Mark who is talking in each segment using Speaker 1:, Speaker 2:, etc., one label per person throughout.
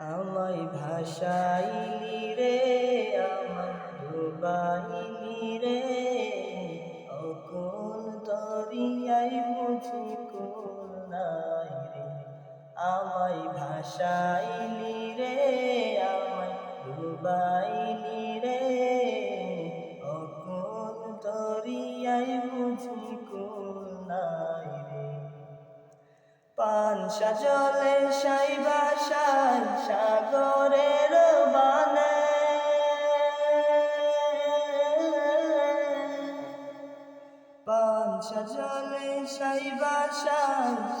Speaker 1: আমায় ভাসাইলি রে আমার ডুবাইলি রে। অকুল দরিয়াই বুঝি কুল নাই রে। আমায় ভাসাইলি রে, আমায় ডুবাইলি রে। অকুল দরিয়াই বুঝি নাই রে। পান সাজলে সাই সাগরের বানে। পান সাজলে সাই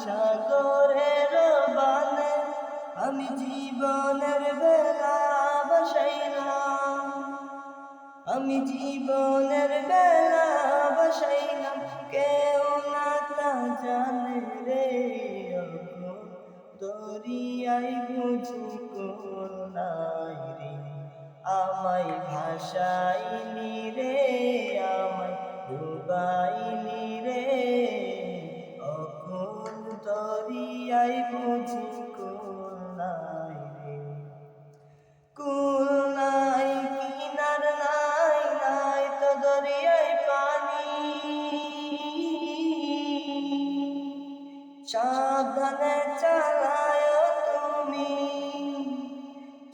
Speaker 1: সাগরের বানে। আমি জীবনের বেলা বসাইলাম। আমি জীবনের বেলা বসাইলাম। কেউ না দরিয়াই বুঝি কোন নাই রে? আমায় ভাষাই রে সাবধানে চালায় তুমি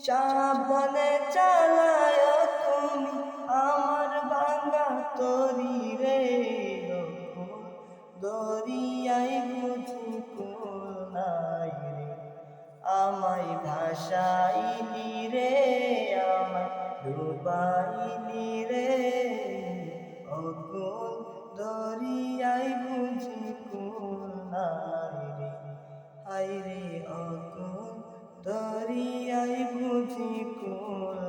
Speaker 1: সাবধানে চালায় তুমি, আমার ভাঙা তরি রে দরিয়ায় বুঝি নাই রে, আমায় ভাসাইলি রে, আমায় ডুবাইলি রে অকুল দরিয়াই বুঝি কুল